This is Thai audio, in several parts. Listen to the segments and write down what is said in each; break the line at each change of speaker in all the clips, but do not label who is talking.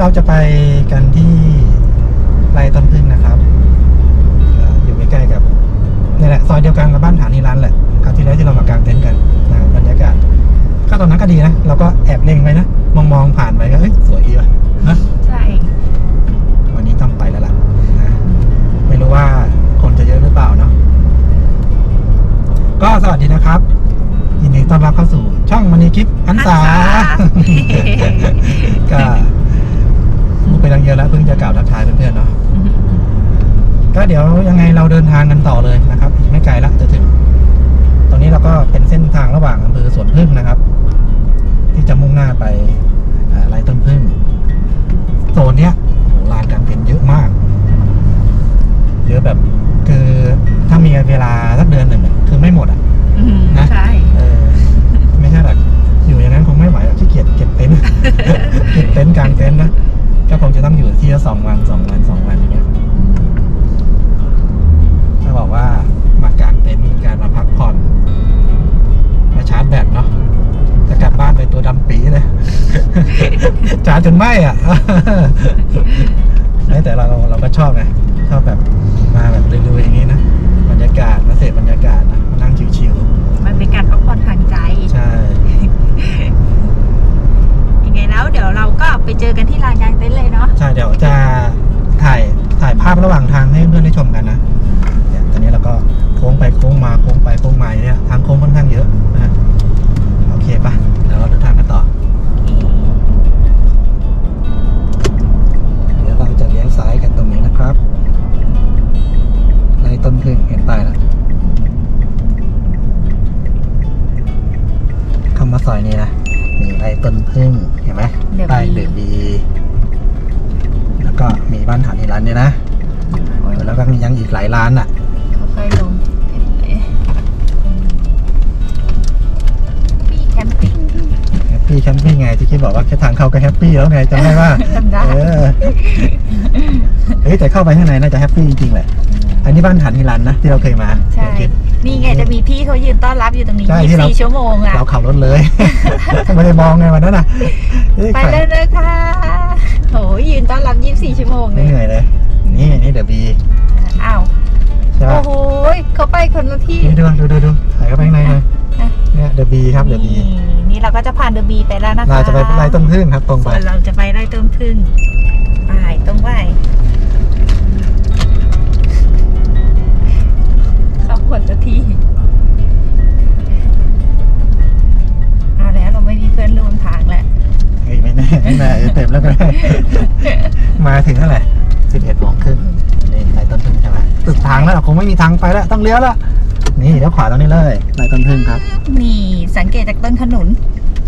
เราจะไปกันที่ไรต้นพึ่งนะครับเอ่ออยู่ใกล้ๆกับนี่แหละซอยเดียวกันกับบ้านฐานีร้านแหละคราวที่แล้วที่เรามากางเต็นท์กันนะบรรยากาศก็ตอนนั้นก็ดีนะเราก็แอบเล็งไว้นะมองมองๆผ่านไปก็เอ้ยสวยดีว่ะนะ
ใช่
วันนี้ต้องไปแล้วล่ะนะไม่รู้ว่าคนจะเยอะหรือเปล่าเนาะก็สวัสดีนะครับยินดีต้อนรับเข้าสู่ช่องมันนีกิฟอันสาก็พูด ไปตั้งเยอะแล้วเพิ่งจะกล่าวทักทายเพื่อนๆเนาะก็เดี๋ยวยังไงเราเดินทางกันต่อเลยนะครับอีกไม่ไกลละจะถึง ตรงนี้เราก็เป็นเส้นทางระหว่างอำเภอสวนพึ่งนะครับ ที่จะมุ่งหน้าไปอ่าไร่ต้นพึ่งโซนเนี้ยโหลานกางเต็นท์เยอะมาก เยอะแบบคือถ้ามีเวลาสักเดือนหนึ่งอะคือไม่หมดอะ
อืม
นะ
ใช่
ต้องอยู่ที่ละสองวันสองวันสองวันอย่างเงี้ยถ้าบอกว่ามากางเต็นท์เป็นการมาพักผ่อน มาชาร์จแบตเนาะจะกลับบ้านไปตัวดำปีเลยจาจนไหมอะไม่แต่เราเราก็ชอบไงชอบแบบมาแบบเร็วๆอย่างนี้นะบรรยากาศมาเสพบรรยากาศนะมานั่งชิวๆ
มันเป็นการพักผ่อนทางใจ
ใช่
ยังไง แล้วเดี๋ยวเราก็ไปเจอกันที่ลานกลางเต็นท์เลยเนาะ
ใช่เดี๋ยวจะถ่ายถ่ายภาพระหว่างทางให้เพื่อนได้ชมกันนะเนี่ยตอนนี้เราก็โค้งไปโค้งมาโค้งไปโค้งมาเนี่ยทางโค้งค่อนข้างเยอะนะฮะโอเคปะเดี๋ยวเราเดินทางกันต่อเดี๋ยวเราจะเลี้ยวซ้ายกันตรงนี้นะครับไล่ต้นพึ่งเห็นป้ายแล้ว อีกหลายร้านอะ
ค่อยๆลงเห็นเลยพี่แคมปิ้ง
แฮปปี้แคมปิ้งไงที่คิดบอกว่าแค่ทางเข้าก็แฮปปี้แล้วไงจำได้ว่า
จำได้
เออเฮ้ยแต่เข้าไปข้างในน่าจะแฮปปี้จริงๆแหละ อันนี้บ้านฐานนิรันดร์นะที่เราเคยมา
ใช่
เดี๋ยวคิด
นี่ไงจะมีพี่เขายืนต้อนรับอยู่ตรงนี้
ใช่ที่เรา
24ชั่วโมงอะ
เราขับรถเลย ไม่ได้มองไงวันนั้นน่ะเอ้ย
ไป
ใคร
เลยเลยค่ะโหยืนต้อนรับ 24 ชั่วโมงเล
ไม่
ย
เหนื่อยเลย นี่นี่เดอะบี
อ้าว
ใช่ป่ะ
โอ้โหเขาไปคนละที่
นี่ดูดูดูดูถ่ายเข้าไปข้างในเลย
อะ
เนี่ยเดอะบีครับเดอะบี
นี่นี่เราก็จะผ่านเดอะบีไปแล้วนะคะ
เราจะไปไล่ต้นพึ่งครับตรงไป
ส่วนเราจะไปไล่ต้นพึ่งไปตรงไป แล้ว
คงไม่มีทางไปแล้วต้องเลี้ยวแล้วนี่เลี้ยวขวาตรงนี้เลยไล่ต้นพึ่งครับ
นี่สังเกตจากต้นขนุน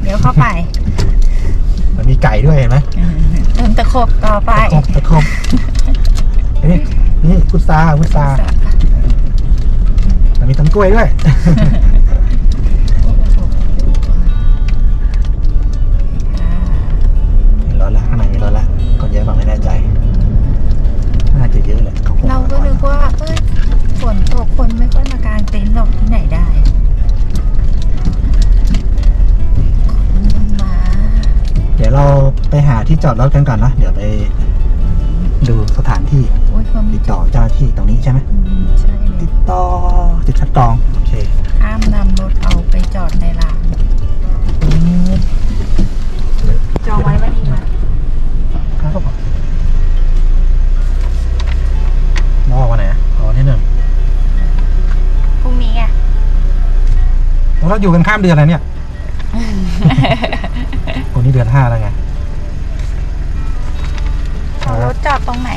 เดี๋ยวเข้าไป
มันมีไก่ด้วยเห็นไหม
ต้นตะขบต่อไป
ตะคบตะคบนี่นี่พุทราพุทรามันมีต้นกล้วยด้วย เดี๋ยวเราไปหาที่จอดรถกันก่อนนะ เดี๋ยวไปดูสถานที่
โอ้ยความ
ติดต่อเจ้าหน้าที่ตรงนี้ใช่ไหม
อืมใช่เล
ติ
ย
ดต่อจุดคัดกรองโอเค
ห้ามนำรถเอาไปจอดในร้านจองไว้วันนี้มา
ครับผมรอวันไหนอะรอที่หนึ่ง
พรุ่งนี้ไง
แล้วเราอยู่กันข้ามเดือนอะไรเนี่ยค นนี้เดือนห้าแล้วไง
เอารถจอดตรงไหน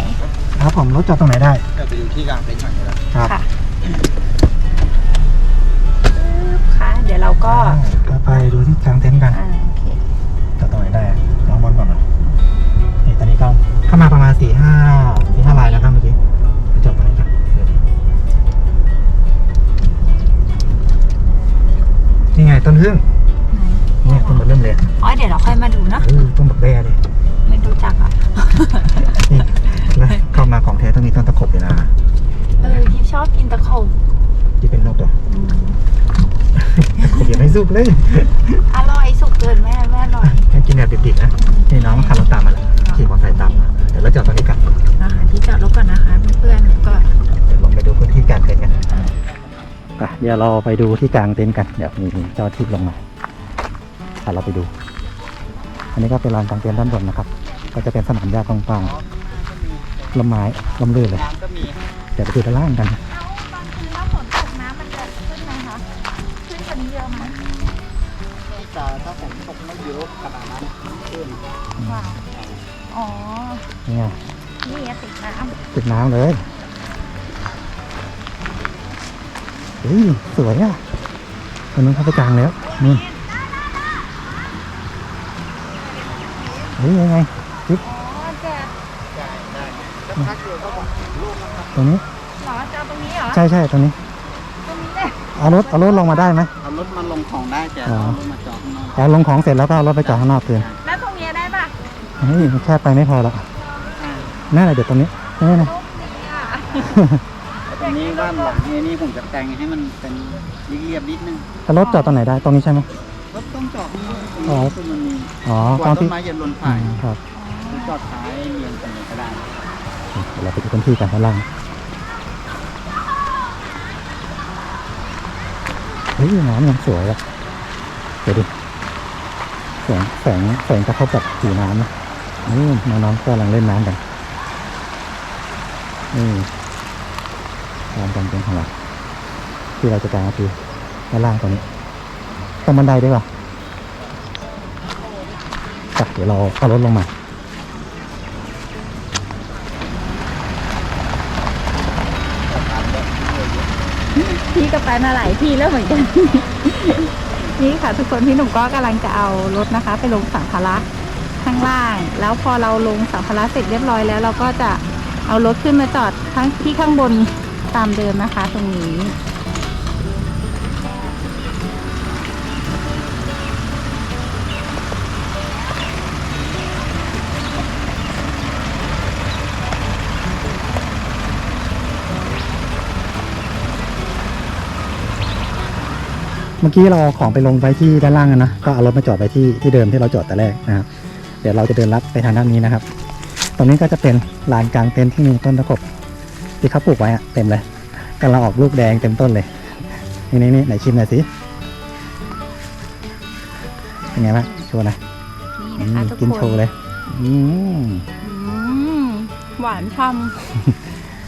ครับผมรถจอดตรงไหนได้
ก็ไปดูที่กลางเต็นท์ก่อนก็ได้
ครับ
ค่ะปึ๊บค่ะเดี๋ยวเราก็
ก็ไปดูที่กลางเต็นท์กัน
อ่าโอเค
จอดตรงไหนได้อะลองบอลก่อนเหรอนี่ตอนนี้ก็เข้ามาประมาณสี่ห้าสี่ห้าลายแล้วครับเมื่อกี้ไปจอดตรงนี้กันเดี๋ยวดินี่ไงต้นพึ่ง เนี่ยต้นมันเริ่มเลย
อ๋อเดี๋ยวเราค่อยมาดูเนาะ
เออต้นบักแด้เลย
ไม่รู้จักอะ
นี่นะเข้ามาของแท้ต้องมีต้นตะขบเลยนะ
เออที่ชอบกินตะขบ
ที่เป็นนกตัวขบยังไม่สุกเลย
อร่อยสุกเกินแม่แม่อร่อย
แค่กินแบบดิบๆนะนี่น้องมันขับรถตามมาแล้ว
อ๋อ
ขี่มอเตอร์ไซค์ตามมาเดี๋ยวเราจอดตรงนี้กัน
เราหาที่จอดรถก่อนนะคะเพื่อนๆก็
เดี๋ยวลองไปดูพื้นที่กลางเต็นท์กันอะเดี๋ยวเราไปดูที่กลางเต็นท์กันเดี๋ยวมีเจ้าที่ลงมา พาเราไปดู อันนี้ก็เป็นลานกลางเต็นท์ด้านบนนะครับ ก็จะเป็นสนามหญ้ากว้างๆลมไม้ลมลื่นเลย
น้ำก็มี
เดี๋ยวไปดูด้านล่างกัน
แล้วตอนคืนถ้าฝนตกน้ำมันจะขึ้นไหมคะ ขึ้นกว่านี้เยอะไหม
แต่ถ้าฝนตกไม่เยอะขนาดนั้นขึ้น
ว้าวอ๋อ
นี่ไง
นี่ไงติดน้
ติดน้ำเลยเฮ้ยสวยอะตรงนู้นเข้าไปกลางแล้วนี่น เฮ้ยยังไงำ
อ๋อจะ
ได้ได้สักพักเดียวก็บอกลูกนะครับ
ตรงนี้
หรอจะเอาตรงนี้เหรอ
ใช่ใช่ตรงนี้
ตรงนี้เลย
เอารถเอารถลงมาได้ไหม
เอารถมาลงของได้แต่
อ๋อ
เอารถมาจอดข้างนอก
เอาลงของเสร็จแล้วก็เอารถไปจอดข้างนอกคืน
แล้วตรงนี้ได้ปะ
เฮ้ยแค่ไปไม่พอหรอก
อ่า
นั่นแหละเดี๋ยวตรงนี้นี่นะ
รูปนี้อะ
ตรงนี้ด้านหลังนี่นี่ผมจะแต่งให้มันเป็นเรียบๆนิดนึง
เอารถจอดตรงไหนได้ ตรงนี้ใช่ไหไหม
รถต้องจ อดนี่ตรง
อ๋อ
นี้คือมันมี
อ๋อกตร
ว่างต้
ที่
นไม้จะหล่น
อื
ผ่าน
มครับ
หรือจอดท้ายเรียงกันเลยก็ได้
เดี๋ยวเราไปดูพื้นที่กันข้างล่างเฮ้ยน้ำยังสวยอะเดี๋ยวดิแสงแสงแสงกระทบกับผิวน้ำนะนี่น้องๆกำลังเล่นน้ำกันนี่ลานกางเต็นท์ของเราที่เราจะกางก็คือด้านล่างตรงนี้ตรงบันไดด้วยป่ะไปเดี๋ยวเราเอารถลงมา
พี่ก็ไปมาหลายที่แล้วเหมือนกัน นี่ค่ะทุกคนพี่หนุ่มก็กำลังจะเอารถนะคะ ไปลงสัมภาระข้างล่าง แล้วพอเราลงสัมภาระเสร็จเรียบร้อยแล้ว เราก็จะเอารถขึ้นมาจอดทั้งที่ข้างบนตามเดิมนะคะ ตรงนี้
เมื่อกี้เราเอาของไปลงไว้ที่ด้านล่างกันนะ ก็เอารถมาจอดไว้ที่ที่เดิมที่เราจอดแต่แรกนะครับ เดี๋ยวเราจะเดินลัดไปทางด้านนี้นะครับ ตรงนี้ก็จะเป็นลานกลางเต็นท์ที่มีต้นตะขบที่เขาปลูกไว้อะเต็มเลยกำลังออกลูกแดงเต็มต้นเลย นี่นี่นี่ไหนชิมหน่อยสิ เป็นไงบ้างโชว์หนะ
นี่นะคะทุก
กิน
ค
โชว์
น
เลยอืม
อืมหวานช่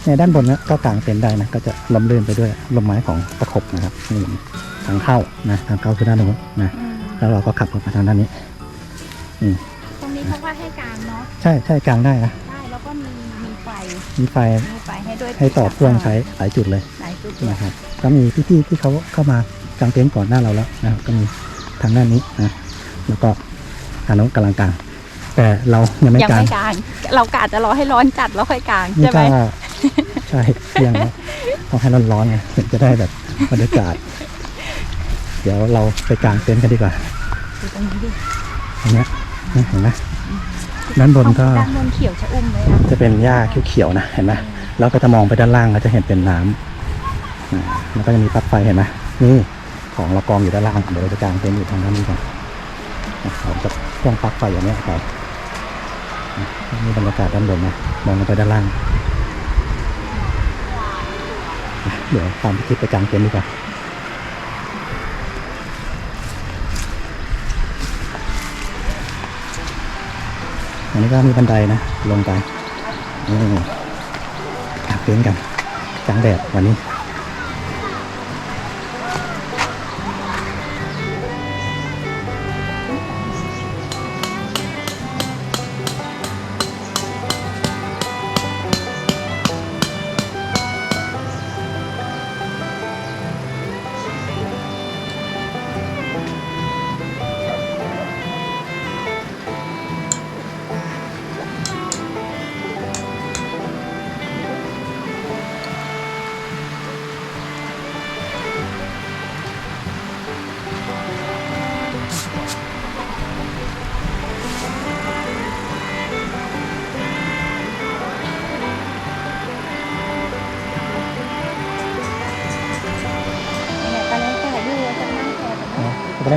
ในด้านบนเนี้ก็กางเต็นท์ได้นะ ก็จะลมลื่นไปด้วยลมไม้ของตะขบนะครับนี่ทางเข้านะทางเข้าคือด้านนู้นนะำ
อืม
แล้วเราก็ขับรถมาทางด้านนี้
ตรงนี้เขาว่าให้กลางเนาะ
ใช่ใช่กลางได้นะ
ได้แล้วก็มีมีไฟ
มีไฟ
มีไฟให้ด้วย
ให้ต่อพ่วงใช้หลายจุดเลย
หลายจุดเลย
นะครับก็มีพี่ๆที่เขาเข้ามากางเต็นท์ก่อนหน้าเราแล้วนะครับก็มีทางด้านนี้นะแล้วก็ทางโน้นกำลังกลางแต่เรายังไม่
ยัง
กลาง
ไม่กลางเรากะจะรอให้ร้อนจัดแล้วค่อยกลาง
นี่
ใช่ไหม
ก็ใช่เที่ยงแล้วต้องให้ร้อนๆไงถึงจะได้แบบบรรยากาศ เดี๋ยวเราไปกางเต็นท์กันดีกว่า
ดูตรงนี้ดิ
ตรงเนี้ยนี่เห็นไหมด้านบนก็
ด้านบนเขียวชะอุ่มเลยอะ
จะเป็นหญ้าเขียวๆนะเห็นไหมแล้วก็จะมองไปด้านล่างก็จะเห็นเป็นน้ำอ่าแล้วก็จะมีปลั๊กไฟเห็นไหมนี่ของเรากองอยู่ด้านล่างเดี๋ยวเราจะกางเต็นท์อยู่ทางด้านนี้กันนะเราจะพ่วงปลั๊กไฟอย่างเนี้ยไปนะนี่บรรยากาศด้านบนนะมองลงไปด้านล่างนะเดี๋ยวตามพี่คิดไปกางเต็นท์ดีกว่า อันนี้ก็มีบันไดนะ ลงไปนี่กางเต็นท์กันกลางแดดวันนี้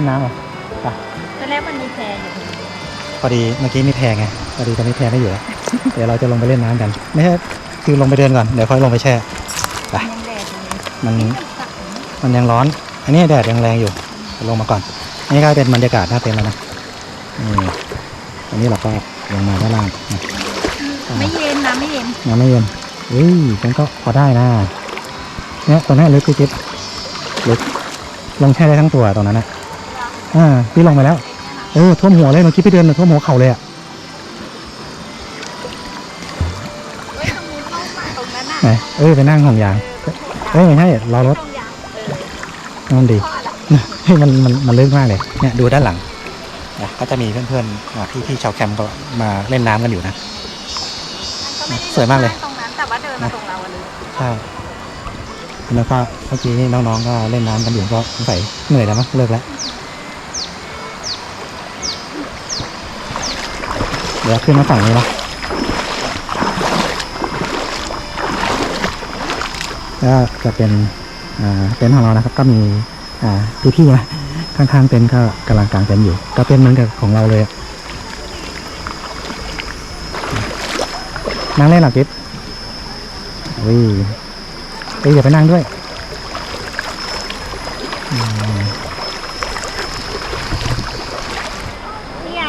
นั่งแพรตรงนี้
จะไปเล่นน้ำเหรอ
ตอนแรกมันมีแพรอยู่
อดีเมื่อกี้มีแพไงพอดีตอนนี้แพไม่อยู่แล้วเดี๋ยวเราจะลงไปเล่นน้ำกัน ไม่ใช่คือลงไปเดินก่อนเดี๋ยวค่อยลงไปแช่ไป
ยังแดดอยู่เลย
มัน
นี่มันสักนะ
มันยังร้อน อันนี้แดดยังแรงอยู่เดี๋ยวลงมาก่อนอันนี้ก็เป็นบรรยากาศหน้าเต็นท์แล้วนะนี่อันนี้เราก็ลงมาด้านล่างนะ
ไม่เย็นนะไม่เย็น
น้ำไม่เย็นอุ้ยมันก็พอได้นะเนี่ยตรงนี้ลึกพี่จิ๊บลึกลงแช่ได้ทั้งตัวตรงนั้นนะ อ่าพี่ลงไปแล้ว เออท่วมหัวเลยเมื่อกี้พี่เดินมาท่วมหัวเข่าเลยอะ
เฮ้ยตรงนู้นเข้ามาตรงนั้นอะ
ไหนเออไปนั่งห่วงยาง เอ้ยไม่ใช่รอรถ
ตรงยางเออ
มันดี
พอละ
เฮ้ยมันมันมันลึกมากเลย เนี่ยดูด้านหลังนะก็จะมีเพื่อนๆอ่าพี่ๆชาวแคมป์ก็มาเล่นน้ำกันอยู่นะ
มันก็ไได้
สวยมากเลย
ตรงนั้นแต่ว่าเดินมาตรงเราอะเลย
ใช่แล้วก็เมื่อกี้นี่น้องๆก็เล่นน้ำกันอยู่ก็สงสัยเหนื่อยแล้วมั้งเลิกแล้ว เดี๋ยวขึ้นมาฝั่งนี้เนาะก็จะเป็นอ่าเต็นท์ของเรานะครับ ก็มีอ่าพี่ๆนะข้างๆเต็นท์ก็กำลังกางเต็นท์อยู่ ก็เป็นเหมือนกับของเราเลยอะนั่งเล่นหรอกิ๊บอุ้ยเอ้ยอย่าไปนั่งด้วยอืม
นี่ไง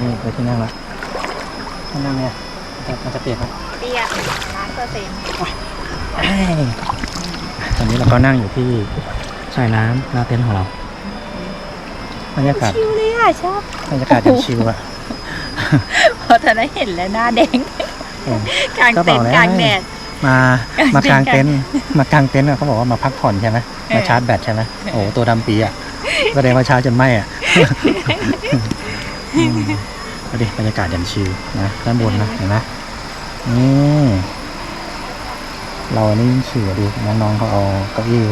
นี่ไปที่นั่งละถ้า นั่งเนี่ยมันจะมันจะเปียกไหม
เปียกร้านเปอร์เซ็นต์
เอ้ยตอนนี้เราก็นั่งอยู่ที่ชายน้ำหน้าเต็นท์ของเราบรรยากาศ
ชิวเลยอะชอบบ
รรยากาศอย่างชิลอะ
พอจะได้เห็นแล้วหน้าแดง
เออก
ลาง
ก็บ
เต็
อนก
ท์
แล้ว
กลางแดด
มา
กางเต็นท์
มากางเต็นท์มากางเต็นท์อะเขาบอกว่ามาพักผ่อนใช่ไหม
เออ
มาชาร์จแบตใช่ไหมโอ้โหตัวดำปีอะแสดงว่าชาร์จจนไหมอะ อืมดูดิบรรยากาศอย่างชิลนะด้านบนนะเห็นไหมนี่เรานี่ยิ่งชิลอะดูน้องๆเขาเอาเก้าอี้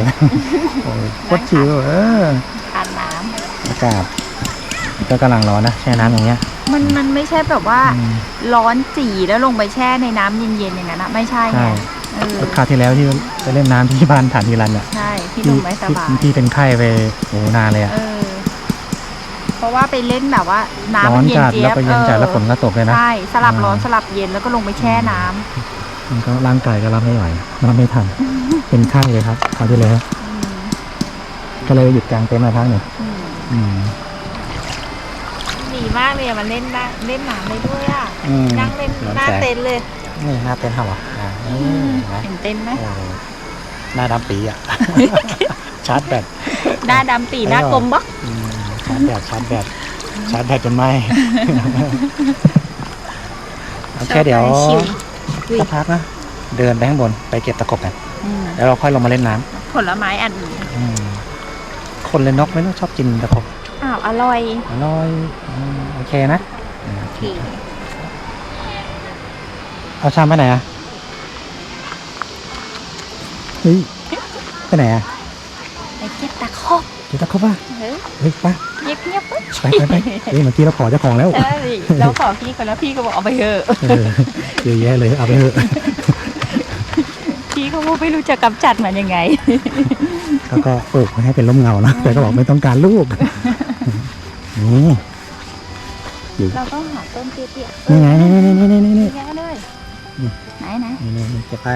โอ้ยโคตรชิลเออ
ทานน้
อากาศก็กำลังร้อนนะแช่น้ำอย่างเงี้ยำ
มันมันไม่ใช่แบบว่า
อืม
ร้อนจีแล้วลงไปแช่ในน้ำเย็นๆอย่างนั้นนะไม่ใช่ไง
ใช่
เออ
คราวที่แล้วที่ไปเล่นน้ำที่บ้านฐานทีรันอะ
ใช่พี่หนุ่มไม่สบาย
ที่ที่เป็นไข้ไปโอ้โหนานเลยอะ
เออเพราะว่าไปเล่นแบบว่าน้ำ
ร้อ
มันนเย็น
จัด
เจี๊
แล้
ยวบ
ก็เย็นจัดแล้วฝนก็ตกเลยนะ
ใช่สลับร้อน
อ่า
สลับเย็นแล้วก็ลงไปแช่น้ำ
มันก็ร่างกายก็รับไม่ไหวรับไม่ทัน เป็นไข้เลยครับคราวที่แล้ว
อืม
ก็เลยหยุดกลางเต็นท์มาพักหนึ่ง
อืม
อืม
ดีมากเลยอะมันเล่นได้เล่นน้ำได้ด้วยอะ
อืม
นั่งเล่น
ร้อน
หน้า
แสง
เต็นท์เลย
นี่หน้าเต็นท์เขาเหรออ่านี่นะ
เห็นเต็นท์ไหม
โอ้โหหน้าดำปีอะ ชาร์จแบต
หน้าดำปีหน้ากลมบัก
อืม ชาร์จแบตชาร์จแบตชาร์จแบตจนไหมโอเคเดี๋ยว
ชิว
สักพักนะเดินไปข้างบนไปเก็บตะกบกัน
อืม
แล้วเราค่อยลงมาเล่นน้ำ
ผลไม้อันอื่น
อืมคนเลยนกไม่ต้องชอบกินตะกบ
อ้าวอร่อย
อร่อยอืมโอเคนะอืมโอเค
ดี
เอาชามไปไหนอะเฮ้ยไปไหนอะ
ไปเก็บตะคบ
เดี๋ยวตะกบป่ะ
เฮ้ย
เฮ้ยไป
เงียบ เงียบๆปึ๊บ
ไปไปไปเฮ้ยเมื่อกี้เราขอเจ้าของแล้ว
ใช่เราขอพี่คนแล้วพี่ก็บอกเอาไปเถอะ
เออเยอะแยะเลยเอาไปเถอะ
พี่เขาบอกไม่รู้จะกำจัดมันยังไง
แล้วก็ปลูกไว้ให้เป็นร่มเงานะแต่ก็บอกไม่ต้องการลูกนี่อยู่
เราต้องหาต้นเตี้ยๆ
นี่ไงนี่นี่นี่นี่นี่
เยอะเลย
อืม
ไหนไหน
นี่นี่นี่เก็บไป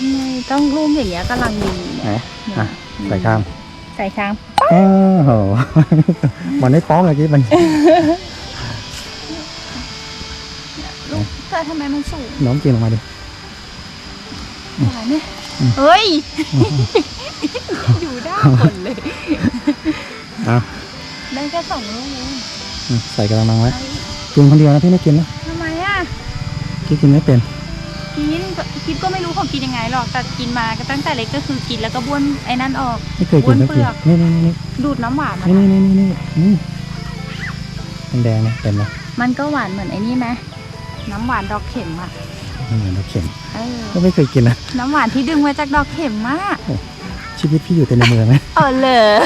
นี่ต้องรุ่มอย่างเงี้ยกำลังดี
ไหน
เนี่ย
อะใส่ชาม
ใส่ชาม
โอ้โหมันไม่ป้องเลยกี้มัน
ลูกแต่ทำไมมันสูง
น้องกินออกมาดิ
หวานเนี่ย
อืม
เฮ้ย อยู่ได้หมดเลย
เอา
ได้แค่สองลูกเอง
อืมใส่กระมังไว้
เอาอีก
กินคนเดียวนะพี่ไม่กินนะ
ทำไมอะ
พี่กินไม่เป็น
กิน กินก็ไม่รู้เขากินยังไงหรอกแต่กินมาก็ตั้งแต่เล็กก็คือกินแล้วก็บ้วนไอ้นั่นออก
ไม่เคยกินสักที
อ้วนเปลือก
นี่นี่นี่
ดูดน้ำหวานมา
นี่นี่นี่นี่นี่นี่แดงๆนะเป็นไหม
มันก็หวานเหมือนไอ้นี่ไหมน้ำหวานดอกเข็มอะ
อืมเราเข็ม
เออ
ก็ไม่เคยกินนะ
น้ำหวานที่ดึงมาจากดอกเข็มมาก
ชีวิตพี่อยู่แต่ในเมืองนะ
เออเลย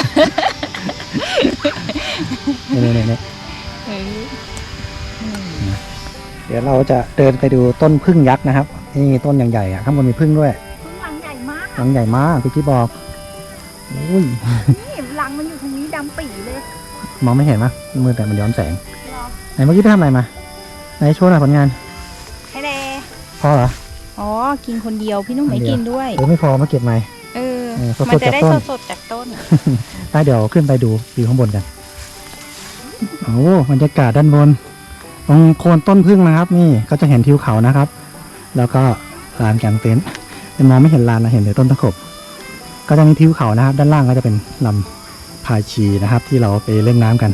นี่นี่นี่นี่
เออ
เดี๋ยวเราจะเดินไปดูต้นพึ่งยักษ์นะครับ นี่ต้นอย่างใหญ่อะข้างบนมีพึ่งด้วย
รังใหญ่มาก
รังใหญ่มากพี่กี้บอกอุ้ย
นี่รังมันอยู่ตรงนี้ดำปีเลย
มองไม่เห็นมั้ยมือแต่มันย้อนแสงไหนเมื่อกี้ไปทำอะไรมาไหนโชว์หน่อยผลงาน
ให้เด
พอเหรอ
อ๋อกินคนเดียวพี่นุ่ม
คน
ไม่
เดียว
กินด้วย
เออไม่พอมาเก็บใหม่
เออ
เออสดๆ
มันจะได้
จากต้น
สดๆจากต้น
ไปเดี๋ยวขึ้นไปดูวิวข้างบนกันโอ้บรรยากาศด้านบนตรงโคนต้นพึ่งนะครับ นี่ก็จะเห็นทิวเขานะครับ แล้วก็ลานกางเต็นท์แต่มองไม่เห็นลานนะเห็นแต่ต้นตะขบ ก็จะมีทิวเขานะครับ ด้านล่างก็จะเป็นลำพาชีนะครับ ที่เราไปเล่นน้ำกัน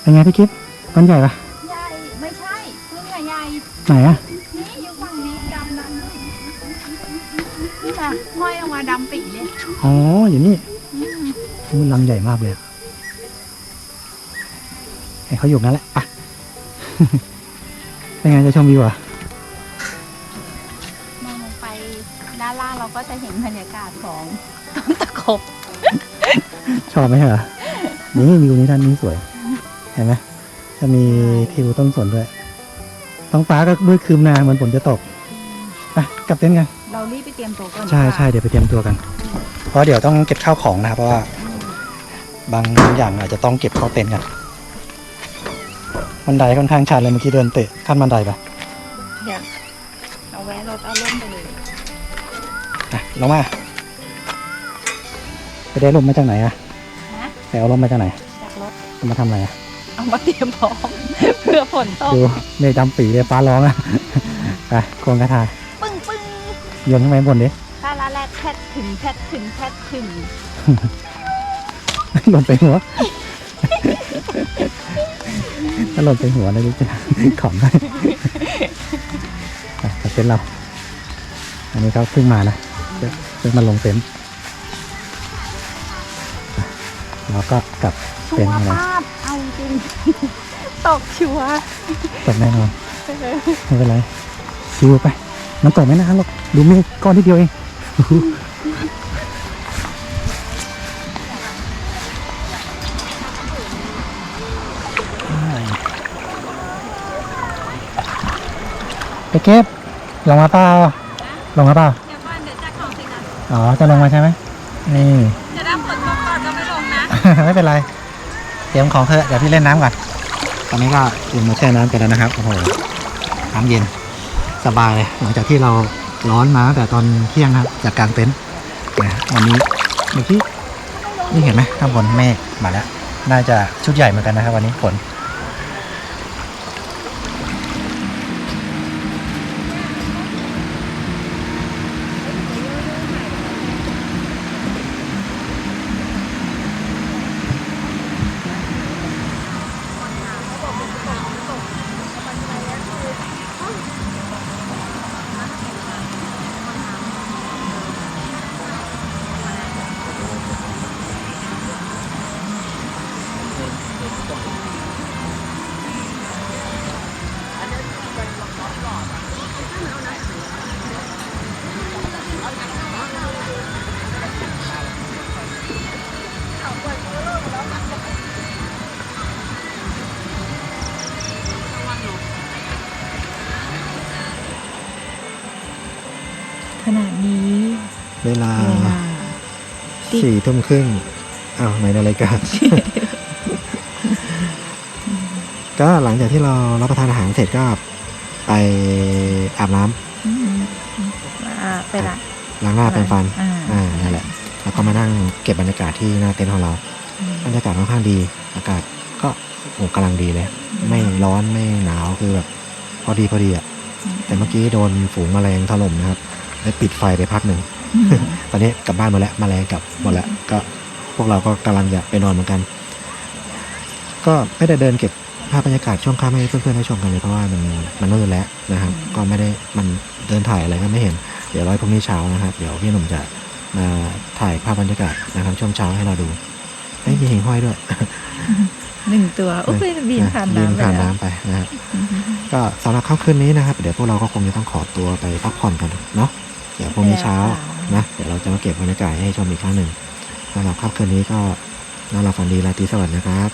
เป็นไงพี่คิดต้นใหญ่ปะ
ใหญ่ไม่ใช่พึ่งอะใหญ่
ไหนอะ
นี่อยู่ฝั่งนี้ดำดำนี่ค่ะห้อยออกมาดำปีเลย
อ๋ออยู่นี่อู้ลังใหญ่มากเลยอะให้เขาอยู่นั่นแหละอะเป็นไงจะชมวิวอะ
ก็จะเห็นบรรยากาศของต้นตะขบ
ชอบไหมเหรอ นี่วิวนี้ด้านนี้สวย เห็นไหมจะมีทิวต้นสนด้วย ท้องฟ้าก็มืดครึมนาเหมือนฝนจะตกไปกลับเต็นท์กัน
เรารีบไปเตรียมตัวก่อน
ใช่
ดีกว่า
ใช่เดี๋ยวไปเตรียมตัวกัน เพราะเดี๋ยวต้องเก็บข้าวของนะครับเพราะว่าบางอย่างอาจจะต้องเก็บเข้าเต็นท์กันบันไดค่อนข้างชันเลยเมื่อกี้เดินเตะขั้นบันไดไป
เดี๋ยวเอาแวะรถเอาล่มไปเลย
อะ ลงมา ไปได้ลมมาจากไหนอะ
นะ
ไปเอาลมมาจากไหน
จากรถ
เอามาทำอะไรอะ
เอามาเตรียมพร้อม เพื่อฝนตก
ดูเมฆดำปีเลยฟ้าร้องอะไปโครงกระทา
ปึ้งปึ้ง
โยนขึ้นไปข้างบนดิ
ถ้าละแรกแพทถึงแพทถึงแพทถึง
หล่นไปหัวถ้าหล่นไปหัวนะลูกจะขำได้ไปเต็นท์เรา อันนี้เขาเพิ่งมานะเดี๋ยวเพิ่งมาลงเต็นท์เราก็กลับ
ชั
เต็น
ว
ท์
ร์
มาเลย
ภาพเอาจริง ตกชัวร์
ตกแน่นอนไม่เป็นไรชิวไป มันตกไม่นานหรอกดูเมฆก้อนที่เดียวเองไปเก็บลงมาเปล่าลงมาเปล่า
องสินะ
อ๋อ จะลงมาใช่ไหมนี่
จะได้ฝนตกก่อนก็ไม่ลงนะ
ไม่เป็นไร เตรียมของเถอะ เดี๋ยวพี่เล่นน้ำก่อน ตอนนี้ก็ลงมาแช่น้ำกันแล้วนะครับ โอ้โห น้ำเย็น สบายเลย หลังจากที่เราร้อนมาตั้งแต่ตอนเที่ยงนะครับ จากกลางเต็นท์นะวันนี้เมื่อกี้นี่เห็นไหมข้างบนเมฆมาแล้ว น่าจะชุดใหญ่เหมือนกันนะครับวันนี้ฝน
ขนาดนี้
เวลา
เวลา
สี่ทุ่มครึ่งอ้าวไม่ในรายการก็หลังจากที่เรารับประทานอาหารเสร็จก็ไปอาบน้ำ
อืมอ่าไปละ
ล้างหน้าแปรงฟัน
อ่า
อ่านั่นแหละ แล้วก็มานั่งเก็บบรรยากาศที่หน้าเต็นท์ของเราบรรยากาศค่อนข้างดี อากาศก็โอ้กำลังดีเลย ไม่ร้อนไม่หนาวคือแบบพอดีพอดีอะแต่เมื่อกี้โดนฝูงแมลงถล่มนะครับ ได้ปิดไฟไปพักหนึ่ง
อืม
ตอนนี้กลับบ้านหมดแล้วแมลงกลับหมดแล้วก็พวกเราก็กำลังจะไปนอนเหมือนกัน ก็ไม่ได้เดินเก็บภาพบรรยากาศช่วงค่ำให้เพื่อนๆได้ชมกันเลยเพราะว่ามันมันมืดแล้วนะครับ ก็ไม่ได้มันเดินถ่ายอะไรก็ไม่เห็น เดี๋ยวร้อยพรุ่งนี้เช้านะครับ เดี๋ยวพี่หนุ่มจะมาถ่ายภาพบรรยากาศนะครับ ช่วงเช้าให้เราดูเอ้ยมีหิ่งห้อยด้วย
หนึ่งตัวโอ้ยบินผ่าน
บิน
น้ำไป
ผ่าน
แล้ว
น้ำไปนะครับ ก็สำหรับค่ำคืนนี้นะครับ เดี๋ยวพวกเราก็คงจะต้องขอตัวไปพักผ่อนกันเนาะเดี๋ยวพรุ่งนี้เช้านะเดี๋ยวเราจะมาเก็บบรรยากาศให้ชมอีกครั้งหนึ่งสำหรับค่ำคืนนี้ก็นอนหลับฝันดีราตรีสวัสดิ์นะครับ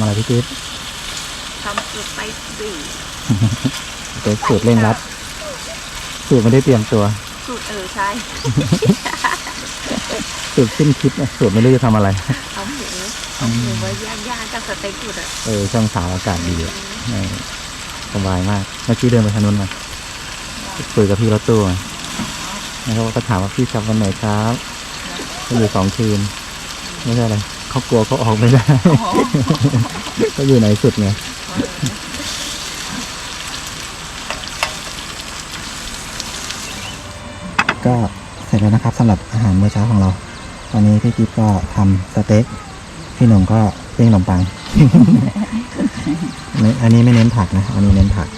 อะไรพี่กิ๊ฟ
ทำสุดไปสี่
เป็นสูตรเร่งรัด สูตรไม่ได้เตรียมตัว
สูตรเออใช่
สูตรสิ้นคิดนะสูตรไม่รู้จะทำอะไร
เอาหมูเอาหมูไว้ย่างๆกับสเต็กสุดอะ
เออช่องสาวอากาศดีอะเออสบายมาก เมื่อกี้เดินไปทางนู้นมาคุยกับพี่รถตู้มาแล้วเขาก็ถามว่าพี่กลับวันไหนครับก็อยู่สองคืน ไม่ใช่อะไร เขากลัวเขาออกไม่ได้ก็อยู่ไหนสุดไงก็เสร็จแล้วนะครับสำหรับอาหารมื้อเช้าของเรา ตอนนี้พี่กิ๊ฟก็ทำสเต็กพี่หนุ่มก็ปิ้งขนมปังไม่อันนี้ไม่เน้นผักนะ อันนี้เน้นผัก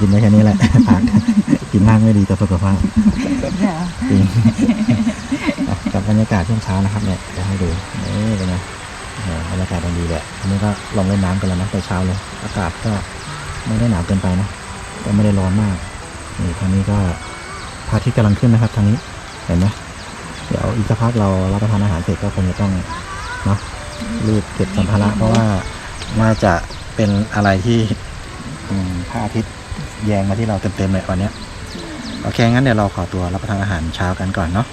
กินได้แค่นี้แหละผัก กินมากไม่ดีต่อสุขภาพจริงอะ กับบรรยากาศช่วงเช้านะครับเนี่ยจะให้ดูนี่เป็นไงบรรยากาศดีเลยอันนี้ก็ลงเล่นน้ำกันแล้วนะแต่เช้าเลย อากาศก็ไม่ได้หนาวเกินไปนะแต่ไม่ได้ร้อนมากนี่ทางนี้ก็พระอาทิตย์กำลังขึ้นนะครับทางนี้เห็นไหมเดี๋ยวอีกสักพักเรารับประทานอาหารเสร็จก็คงจะต้องเนาะรีบเก็บสัมภาระเพราะว่าน่าจะเป็นอะไรที่พระอาทิตย์แยงมาที่เราเต็มๆเลยวันนี้โอเคงั้นเดี๋ยวเราขอตัวรับประทานอาหารเช้ากันก่อนเนาะ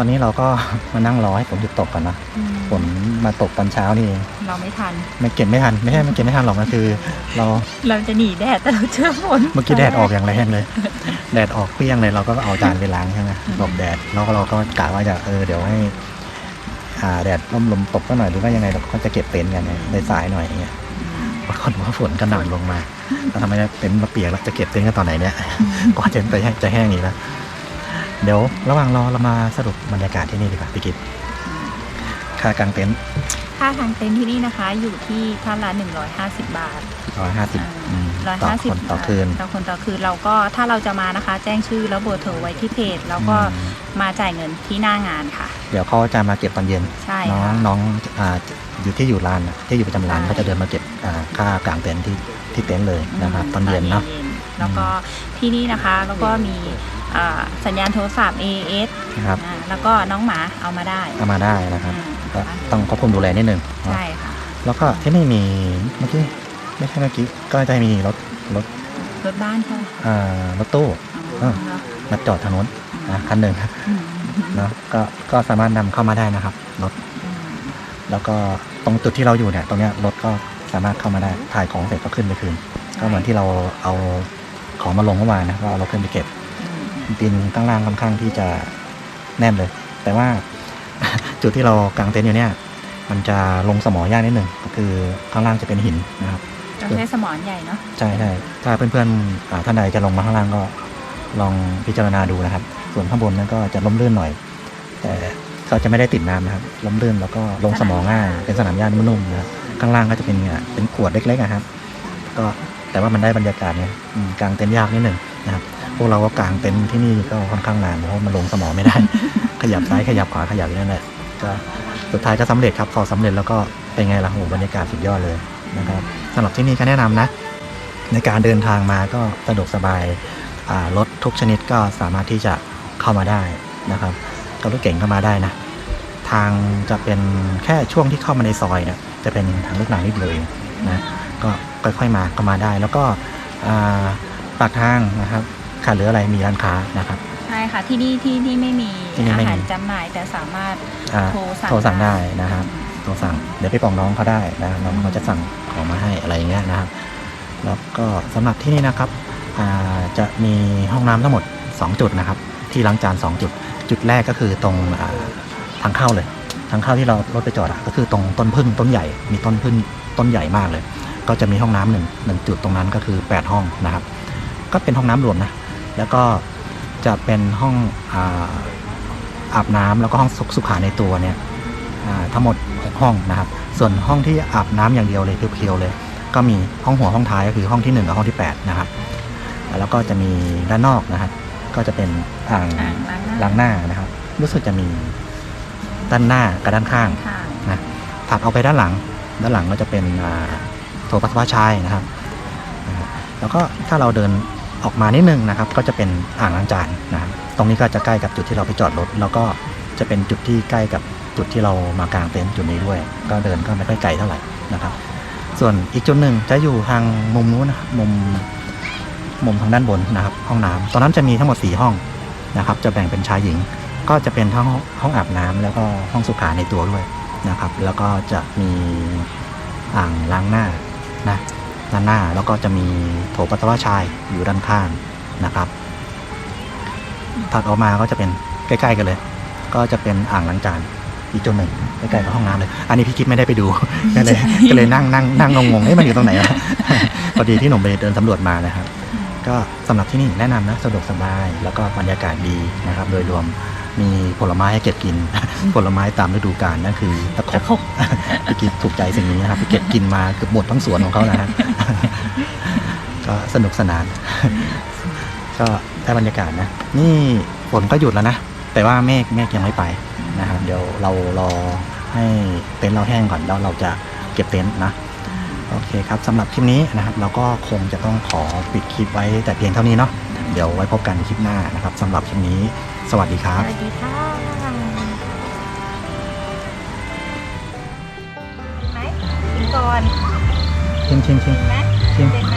อนนี้เราก็มานั่งรอให้ฝนหยุดตกก่อนนะฝนมาตกตอนเช้านี่เอง
เราไม่ทัน
ไม่เก็บไม่ทันไม่ใช่ไม่เก็บไม่ทันหรอกนะคือ เรา
เราจะหนีแดดแต่เราเจอฝน
เมื่อกี้แดดออกอย่างแรงเลย แดดออกเปรี้ยงเลยเราก็เอาจานไปล้างใช่ไหมหลบแดดแล้วก็เราก็กะว่าจะเออเดี๋ยวให้อ่าแดดร่มลมตกก็หน่อยหรือว่ายังไงเราก็จะเก็บเต็นท์กันในสายๆหน่อยอย่างเงี้ยปรากฏว่าฝนกระหน่ำลงมาแล้วทำไมเต็นท์มาเปียกแล้วจะเก็บเต็นท์กันตอนไหนเนี่ยก็จะไปจะแห้งอีกแล้ว เดี๋ยวระหว่างรอเรามาสรุปบรรยากาศที่นี่ดีกว่าพี่กิตค่ากางเต็นท์
ค่าทางเต็นท์ที่นี่นะคะ อยู่ที่ท่านละ150บาท
ร้อยห้าสิบ
ร้อย
ต่อ
ห้าสิ
ค
บ
นต่อคืน
ต่อคนต่อคืนเราก็ถ้าเราจะมานะคะ แจ้งชื่อแล้วเบอร์โทรไว้ที่เพจแล้วก็
อืม
มาจ่ายเงินที่หน้างานค่ะ
เดี๋ยวเขาจะมาเก็บตอนเย็น
ใช่
น้อง
ค่ะ
น้องอ่าอยู่ที่อยู่ร้านน่ะที่อยู่ประจำร้าน
ใช่
ก็จะเดินมาเก็บอ่าค่ากางเต็นท์ที่ที่เต็นท์เลยนะครับตอนเย็นเนาะ
แล้วก็ที่นี่นะคะแล้วก็มีอ่า สัญญาณโทรศัพท์ AS
นะครับ
อ่าแล้วก็น้องหมาเอามาได้
เอามาได้นะครับ
อืม
ก็ต้องควบคุมดูแลนิดนึงเนาะ
ใช่ค่ะ
แล้วก็ที่นี่มีเมื่อกี้ไม่ใช่เมื่อกี้ก็จะมีรถรถ
รถบ้านใช่ไหม
อ่ารถตู้
อ๋อ
มาจอดทางนู้นนะคันหนึ่ง
อืม
เนาะก็ก็สามารถนำเข้ามาได้นะครับรถแล้วก็ตรงจุดที่เราอยู่เนี่ยตรงเนี้ยรถก็สามารถเข้ามาได้ถ่ายของเสร็จก็ขึ้นไปคืน ก็เหมือนที่เราเอาของมาลงเมื่อวานนะก็เอารถขึ้นไปเก็บ
อืม
ดินข้างล่างค่อนข้างที่จะแน่นเลย แต่ว่าจุดที่เรากางเต็นท์อยู่เนี่ยมันจะลงสมอยากนิดหนึ่งก็คือข้างล่างจะเป็นหินนะครับ
ต้องใช้สมอนใหญ่เนาะ
ใช่ใช่ถ้าเพื่อนๆอ่าท่านใดจะลงมาข้างล่างก็ลองพิจารณาดูนะครับ ส่วนข้างบนนั้นก็จะล้มลื่นหน่อย แต่เขาจะไม่ได้ติดน้ำนะครับล้มลื่นแล้วก็ลงสมองง่ายเป็นสนามหญ้านุ่มๆนะครับข้างล่างก็จะเป็นอะเป็นขวดเล็กๆนะครับ ก็แต่ว่ามันได้บรรยากาศเนี่ยอืมกางเต็นท์ยากนิดหนึ่งนะครับ พวกเราก็กางเต็นท์ที่นี่ก็ค่อนข้างนานเพราะมันลงสมองไม่ได้ ขยับซ้ายขยับขวาขยับอยู่นั่นแหละก็สุดท้ายก็สำเร็จครับพอสำเร็จแล้วก็เป็นไงล่ะโหบรรยากาศสุดยอดเลยนะครับสำหรับที่นี่ก็แนะนำนะ ในการเดินทางมาก็สะดวกสบายรถทุกชนิดก็สามารถที่จะเข้ามาได้นะครับก็รถเก่งเข้ามาได้นะ ทางจะเป็นแค่ช่วงที่เข้ามาในซอยเนี่ยจะเป็นทางลูกหนังนิดเลยนะก็ค่อยๆมาก็มาได้ แล้วก็ปากทางนะครับ ขาดเหลืออะไรมีร้านค้านะครับ
ใช่ค่ะที่นี่ที่ที่ไม่มี
ที่นี่
อา
ไม่มี
หารจำหน่ายแต่สามารถ
อ่า
โทรสั่ง
โทรสั่งได้นะครับ โทรสั่งเดี๋ยวไปปองน้องเขาได้นะน้องเขาจะสั่งของมาให้อะไรอย่างเงี้ยนะครับ แล้วก็สำหรับที่นี่นะครับอ่าจะมีห้องน้ำทั้งหมด 2 จุดนะครับ ที่ล้างจาน 2 จุด จุดแรกก็คือตรงอ่าทางเข้าเลย ทางเข้าที่เรารถไปจอดอะก็คือตรงต้นพึ่งต้นใหญ่มีต้นพึ่งต้นใหญ่มากเลย ก็จะมีห้องน้ำหนึ่งหนึ่งจุดตรงนั้นก็คือ 8 ห้องนะครับ ก็เป็นห้องน้ำรวมนะ แล้วก็จะเป็นห้องอาอาบน้ำแล้วก็ห้องสุขสุขาในตัวเนี่ยอ่าทั้งหมดหกห้องนะครับ ส่วนห้องที่อาบน้ำอย่างเดียวเลยเพียวๆเลย ก็มีห้องหัวห้องท้ายก็คือห้องที่ 1 กับห้องที่ 8 นะครับ แล้วก็จะมีด้านนอกนะครับ ก็จะเป็นอ่าง
อ่างล้างหน้า
ล้างหน้านะครับ รู้สึกจะมีด้านหน้ากับด้านข้าง
ค่ะ
นะถัดออกไปด้านหลัง ด้านหลังก็จะเป็นอ่าโถปัสสาวะชายนะครับนะครับ แล้วก็ถ้าเราเดิน ออกมานิดนึงนะครับ ก็จะเป็นอ่างล้างจานนะครับตรงนี้ก็จะใกล้กับจุดที่เราไปจอดรถ แล้วก็จะเป็นจุดที่ใกล้กับจุดที่เรามากางเต็นท์จุดนี้ด้วย ก็เดินก็ไม่ค่อยไกลเท่าไหร่นะครับ ส่วนอีกจุดหนึ่งจะอยู่ทางมุมนู้นนะครับมุมมุมทางด้านบนนะครับ ห้องน้ำตอนนั้นจะมีทั้งหมด 4 ห้องนะครับ จะแบ่งเป็นชายหญิง ก็จะเป็นทั้งห้องอาบน้ำแล้วก็ห้องสุขาในตัวด้วยนะครับ แล้วก็จะมีอ่างล้างหน้านะ ด้านหน้า แล้วก็จะมีโถปัสสาวะชายอยู่ด้านข้างนะครับ ถัดออกมาก็จะเป็นใกล้ๆกันเลย ก็จะเป็นอ่างล้างจานอีกจุดหนึ่งใกล้ๆกับห้องน้ำเลย อันนี้พี่กิ๊ฟไม่ได้ไปดูก็เลยก็เลยนั่งนั่งนั่งงงๆเอ้ยมันอยู่ตรงไหนวะพอดีที่หนุ่มไปเดินสำรวจมานะครับ ก็สำหรับที่นี่แนะนำนะสะดวกสบาย แล้วก็บรรยากาศดีนะครับ โดยรวมมีผลไม้ให้เก็บกิน ผลไม้ตามฤดูกาลนั่นคือตะขบพี่กิ๊ฟถูกใจสิ่งนี้นะครับไปเก็บกินมาเกือบหมดทั้งสวนของเขานะฮะก็สนุกสนาน ก็ได้บรรยากาศนะ นี่ฝนก็หยุดแล้วนะ แต่ว่าเมฆเมฆยังไม่ไปนะครับเดี๋ยวเรารอให้เต็นท์เราแห้งก่อนแล้วเราจะเก็บเต็นท์นะโอเคครับสำหรับคลิปนี้นะครับ เราก็คงจะต้องขอปิดคลิปไว้แต่เพียงเท่านี้เนาะเดี๋ยวไว้พบกันคลิปหน้านะครับสำหรับคลิปนี้ สวัสดีค
ส
รับ
วัสดีค่ะไหมกินก่อน
ชิมชิมชิม
กินไหม
ชิม
เป็นไหม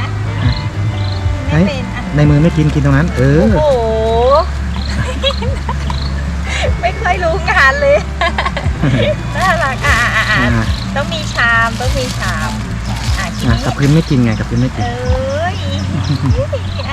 เฮ้
ไม่
ย
เป็นอะ
ในมือไม่กินกินตรงนั้น เออ
โอ้โห ไม่ค่อยรู้งานเลยน่ารักอะอะอะ
อ่า
อะต้องมีชามต้องมีชามอะชิ้น
อะ
นี้
กับพื้นไม่กินไงกับพื้นไม่กิน
เอ้ยอะ